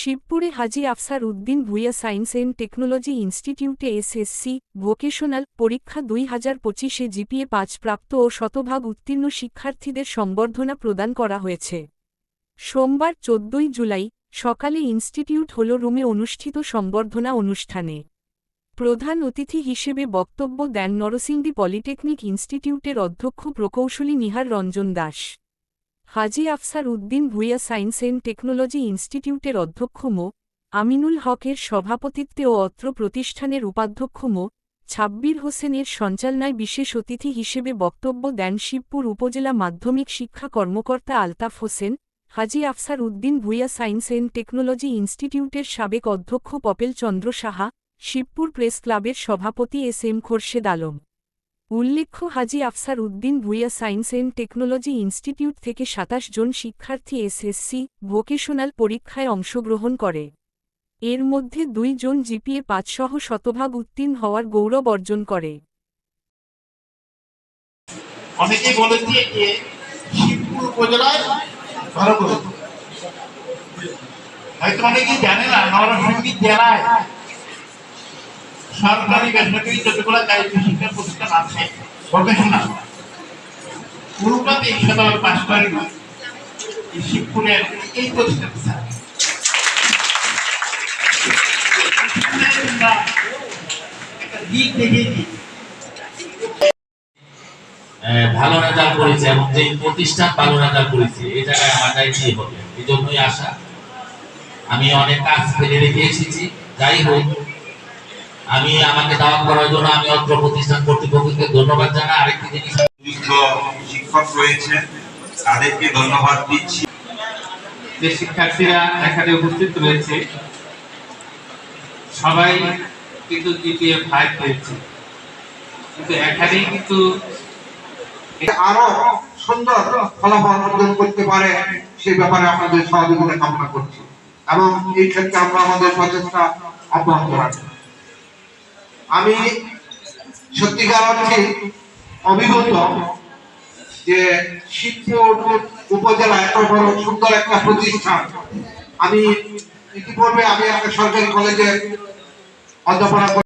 শিবপুরে Haji Afsar Uddin Bhuiyan science and technology ইনস্টিটিউটে SSC, vocational পরীক্ষা দুই হাজার পঁচিশে জিপিএ পাঁচ প্রাপ্ত ও শতভাগ উত্তীর্ণ শিক্ষার্থীদের সংবর্ধনা প্রদান করা হয়েছে। সোমবার চোদ্দই জুলাই সকালে ইনস্টিটিউট হল রুমে অনুষ্ঠিত সংবর্ধনা অনুষ্ঠানে। প্রধান অতিথি হিসেবে বক্তব্য দেন নরসিংদী পলিটেকনিক ইনস্টিটিউটের অধ্যক্ষ প্রকৌশলী Nihar Ranjan Das. Haji Afsar Uddin Bhuiyan science and technology ইনস্টিটিউটের অধ্যক্ষ মো. আমিনুল হকের সভাপতিত্বে ও অত্র প্রতিষ্ঠানের উপাধ্যক্ষ মো. ছাব্বির হোসেনের সঞ্চালনায় বিশেষ অতিথি হিসেবে বক্তব্য দেন শিবপুর উপজেলা মাধ্যমিক শিক্ষা কর্মকর্তা Altaf Hossain, Haji Afsar Uddin Bhuiyan science and technology ইনস্টিটিউটের সাবেক অধ্যক্ষ পপেল চন্দ্র সাহা, শিবপুর প্রেস ক্লাবের সভাপতি এস এম খোরশেদ আলম। উল্লেখ্য, Haji Afsar Uddin Bhuiyan science and technology institute থেকে সাতাশ জন শিক্ষার্থী এসএসসি ভোকেশনাল পরীক্ষায় অংশগ্রহণ করে। এর মধ্যে দুই জন জিপিএ পাঁচসহ শতভাগ উত্তীর্ণ হওয়ার গৌরব অর্জন করে। অনেকে বলেছে যে শিবপুর উপজেলায় ভালো হয়তো অনেকেই জানে না জেলায় সরকারি বেসরকারি যতগুলো দায়িত্ব শিক্ষা প্রতিষ্ঠান আছে শতভাগ পাশ করে না। শিবপুরের এই প্রতিষ্ঠান দেখেছি ভালো রেজাল্ট করেছে এবং যে প্রতিষ্ঠান ভালো রেজাল্ট করেছে, এই জায়গায় আমার দায়িত্ব হবে এই জন্যই আসা আমি অনেক কাজ ফেলে রেখে এসেছি। যাই হোক আমি আমাকে দাওয়াত করার জন্য আমি অত্র প্রতিষ্ঠান কর্তৃপক্ষকে ধন্যবাদ জানাই। আরেকটি জিনিস শিক্ষক রয়েছে তাদেরকে ধন্যবাদ দিচ্ছি। যে শিক্ষার্থীরা এখানে উপস্থিত রয়েছে সবাই কিন্তু জিপিএ ফাইভ পেয়েছে। কিন্তু এখানেই কিন্তু আরও সুন্দর ফলাফল অর্জন করতে পারে সেই ব্যাপারে আপনাদের সহযোগিতা কামনা করছি। এবং এই ক্ষেত্রে আমরা আমাদের প্রচেষ্টা অব্যাহত রাখব। আমি সত্যিকার অর্থে অভিগত যে শিবপুর উপজেলা এত বড় সুন্দর একটা প্রতিষ্ঠান। আমি ইতিপূর্বে আমি একটা সরকারি কলেজে অধ্যাপনা